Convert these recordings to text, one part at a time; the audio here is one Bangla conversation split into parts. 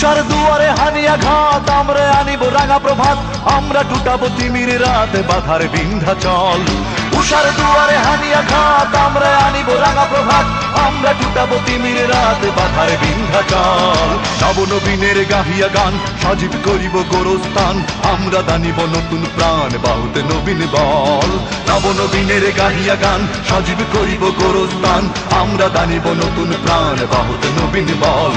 উষার দুয়ারে হানিয়া ঘাত আমরা আনিব রাঙা প্রভাত, আমরা টুটাবো তিমির রাত, বাধার বিন্ধা চল। উষার দুয়ারে হানিয়া ঘাত আমরা আনিব রাঙা প্রভাত, আমরা টুটাবো তিমির রাত, বাধার বিন্ধা চল। নবনবীনের গাহিয়া গান, সজীব করিব গোরস্থান, আমরা দানিব নতুন প্রাণ, বাহুতে নবীন বল। নবনবীনের গাহিয়া গান, সজীব করিব গোরস্থান, আমরা দানিব নতুন প্রাণ, বাহুতে নবীন বল।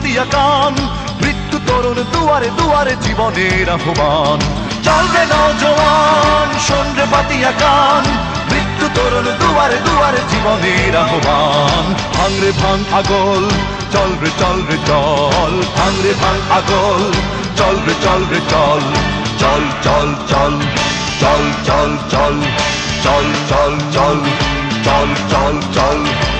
পাতিয়া কান মৃত্যু তরুণ দুয়ারে দুয়ারে জীবনের আহ্বান চল রে নওজওয়ান শোন রে পাতিয়া কান মৃত্যু তরুণ দুয়ারে দুয়ারে জীবনের আহ্বান ভাঙ রে ভাঙ আগল চল রে চল চল ভাঙ রে ভাঙ আগল চল রে চল রে চল চল চল চল চল চল চল চল চল চল চল চল চল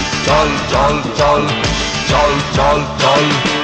চল চল চল চল চল চল